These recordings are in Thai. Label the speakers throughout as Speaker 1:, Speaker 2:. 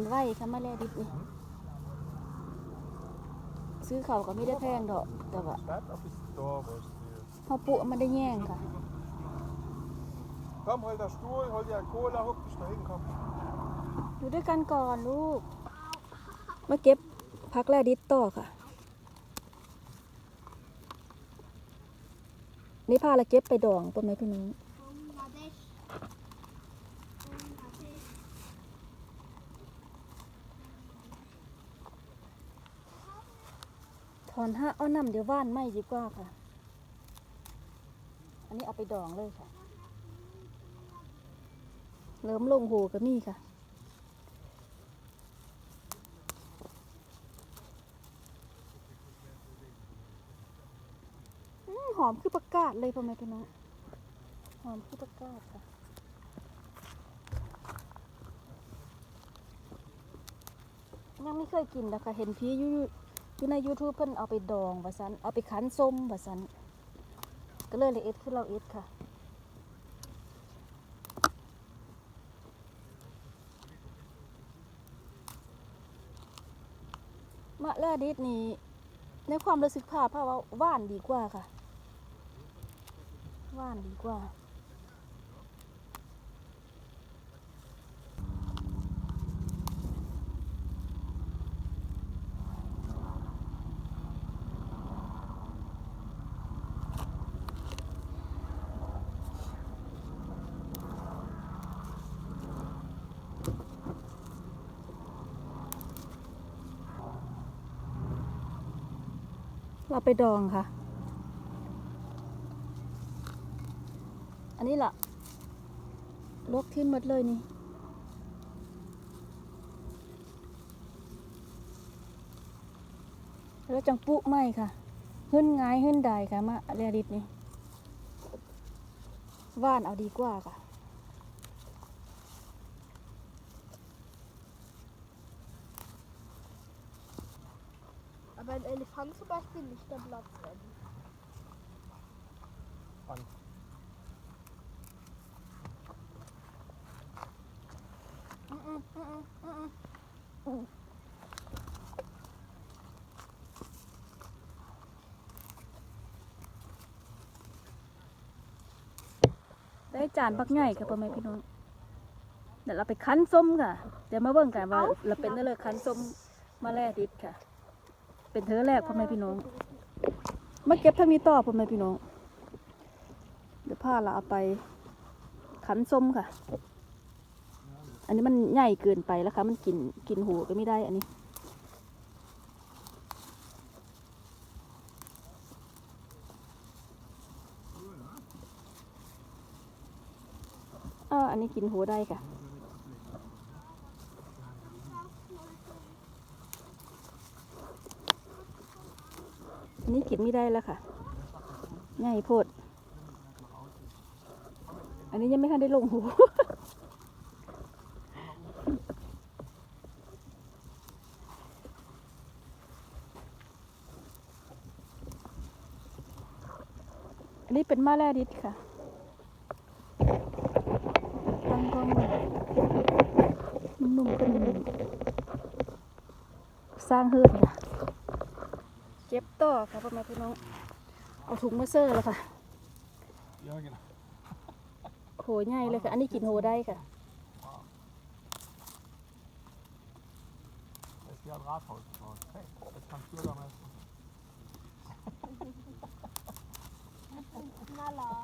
Speaker 1: นง่ายได้กินไว้ค่ะมาแลดิบนี่ซื้อเขาวก็ไม่ได้แพงดอก แต่ว่า
Speaker 2: Staat of is het da, wo ist die?
Speaker 1: เฮาปุมันได้แย่งค่ะ
Speaker 2: Komm, hol der Stuhl, hol dir einen Cola, huck dich da hin, komm.
Speaker 1: อยู่ด้วยกันก่อนลูก มาเก็บพักแลดิบต่อค่ะ นี่พาละเก็บไปดองปนไหมพี่น้อง ถ อนห้าเอาน้ำเดี๋ยวว่านไม่ดีกว่าค่ะ อันนี้เอาไปดองเลยค่ะเริ่มลงโหก็มีค่ะอหอมคือประกาศเลยพ่อแม่พี่น้องหอมคือประกาศค่ะยังไม่เคยกินนะคะเห็นพี่อยู่ อยู่ใน YouTube เพิ่นเอาไปดองว่าซันเอาไปคั้นส้มว่าซันก็เลยเลยเอ็ดคือเราเอ็ดค่ะมะแร่ดิดนี่ในความรู้สึกภาพภาพว่าหว่านดีกว่าค่ะหว่านดีกว่า เราไปดองค่ะ อันนี้ละลวกทิ้งหมดเลยนี่ แล้วจังปุไหมค่ะหึ้นง่ายหึ้นใดค่ะมาเรียดิดนี่ว่านเอาดีกว่าค่ะ
Speaker 3: Aber ein Elefant zum Beispiel nicht am Platz rennen.
Speaker 2: Wann?
Speaker 3: Mm, mm, mm, mm.
Speaker 1: ได้จานบักใหญ่ค่ะพ่อแม่พี่น้องเดี๋ยวเราไปคั้นส้มค่ะ เดี๋ยวมาเบิ่งกันว่าเราเป็นได้เลยคั้นส้มมาแล่ดิบค่ะ เป็นเธอแรกพ่อแม่พี่น้อง มาเก็บทางนี้ต่อพ่อแม่พี่น้อง เดี๋ยวผ้าเราเอาไปคั้นส้มค่ะ อันนี้มันใหญ่เกินไปแล้วค่ะ มันกินกินหูก็ไม่ได้อันนี้เอออันนี้กินหัวได้ค่ะ อั นนี้กินไม่ได้แล้วค่ะง่ายโพด อันนี้ยังไม่ทันได้ลงหูอันนี้เป็นมาแลดิดค่ะตั้งกล้องนุ่มๆเป็นสร้างเฮือนค่ะ ต่อค่ะพ่อแม่พี่น้อง เอาถุงมาเซอร์แล้วค่ะ
Speaker 2: Ja, genau.
Speaker 1: โหใหญ่เลยค่ะ อันนี้กินโหได้ค่ะ
Speaker 2: Da ist ja ein Rathaus draus. Hey, das kannst du da mal.
Speaker 3: Knaller.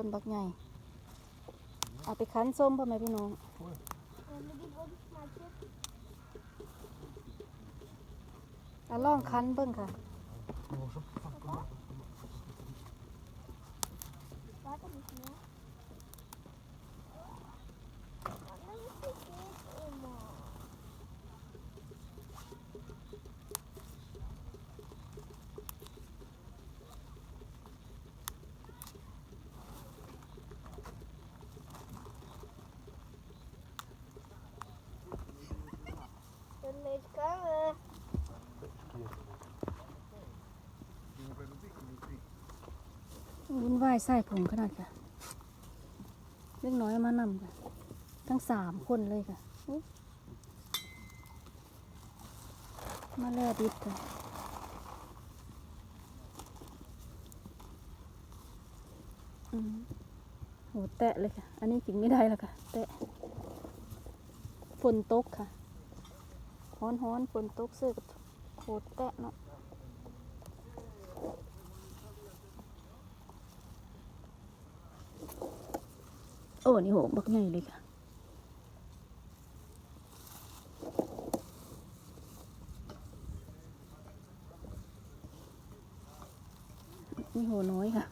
Speaker 3: ้
Speaker 1: นบักใหญ่ เอาไปคั้นส้มพ่อแม่พี่น้องเอาล่องคั้นเบิ้งค่ะ
Speaker 3: ร้านก็มีเนื้อ วุ่
Speaker 2: นวา
Speaker 1: ยใส่ผมขนาดค่ะเล็กน้อยมานำค่ะ ทั้งสามคนเลยค่ะ มาเล่ดิบค่ะโหแตะเลยค่ะ อันนี้กินไม่ได้แล้วค่ะ แตะ ฝนตกค่ะ ฮ้อนฮ้อนฝนตกเสื้อกโคตรแตะเนาะโอ้นี่โหบักใหญ่เลยค่ะนี่โหน้อยค่ะ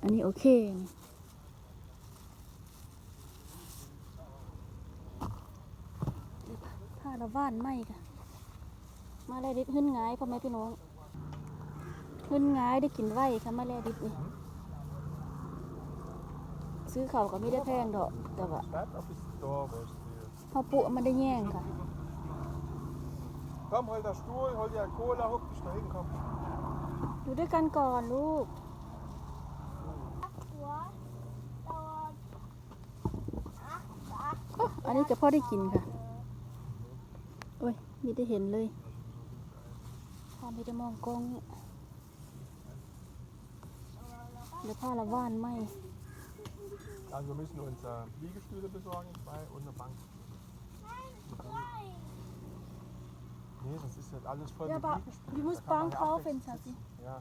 Speaker 1: อันนี้โอเคนี่ ถ้าเราบ้านไม่ค่ะ มาแลดิบหึ้นง่ายพ่อแม่พี่น้องหึ้นง่ายได้กินไว้ค่ะมาแลดิบนี่ซื้อเขาวก็ไม่ได้แพงดอกแต่ว่า
Speaker 2: Staat of is het da, wo ist die?
Speaker 1: พอปุมันได้แย่งค่ะ
Speaker 2: Komm, hol der Stuhl, hol dir eine Cola, huck dich dahin, komm.
Speaker 1: อยู่ด้วยกันก่อนลูก
Speaker 3: ตัวตอนอะอะ
Speaker 1: โอ้อันนี้จะพ่อได้กินค่ะโอ้ย มีได้เห็นเลยพ่อไม่ได้มองกล้องเนี่ยเดี๋ยวพ่อละว่านไหม
Speaker 2: Also wir müssen uns äh, Liegestühle besorgen, zwei und eine Bank. Nee, das ist jetzt alles voll
Speaker 1: Ja,
Speaker 2: mit
Speaker 1: aber
Speaker 2: Liegestühlen.
Speaker 1: die muss
Speaker 2: Da kann man
Speaker 1: Bank
Speaker 2: ja
Speaker 1: kaufen,
Speaker 2: abwechselnd
Speaker 1: Schatzi.
Speaker 2: sitzen. Ja,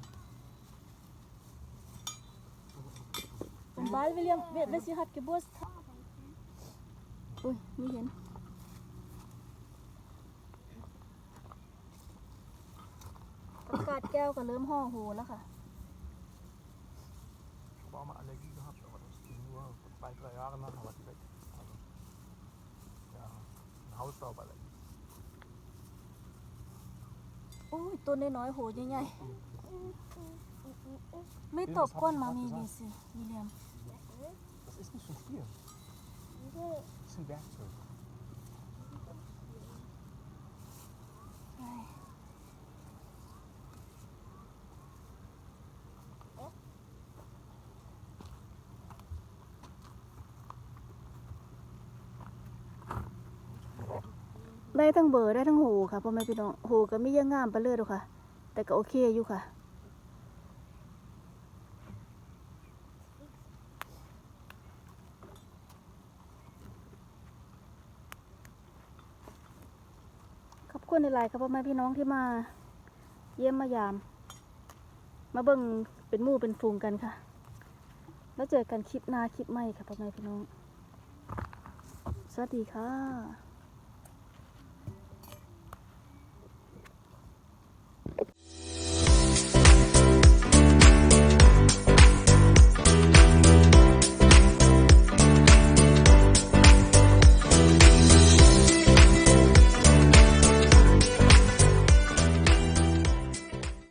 Speaker 1: Und bald William, wer, wer sie hat Geburtstag อุ้ยไม่เห็น อากาศแก้วก็เริ่มห่อหูแล้วค่ะ
Speaker 2: ich habe auch mal Allergie gehabt, aber das ging nur zwei, drei Jahre nach, aber die weg. Also, ja, eine Hausstauballergie.
Speaker 1: โอ้ยตัวน้อยๆโหใหญ่ๆไม่ตบก้นมามีดีสิวิลเลียม
Speaker 2: Das ist nicht zum Spielen. Das ist ein Werkzeug.
Speaker 1: ได้ทั้งเบอร์ได้ทั้งหูค่ะพ่อแม่พี่น้องหูก็ไม่ยังงามไปเลยหรอกค่ะ แต่ก็โอเคอยู่ค่ะขอบคุณหลายๆครับพ่อแม่พี่น้องที่มาเยี่ยมมายาม มาเบิ่งเป็นมู่เป็นฟูงกันค่ะ แล้วเจอกันคลิปหน้าคลิปใหม่ค่ะพ่อแม่พี่น้อง สวัสดีค่ะ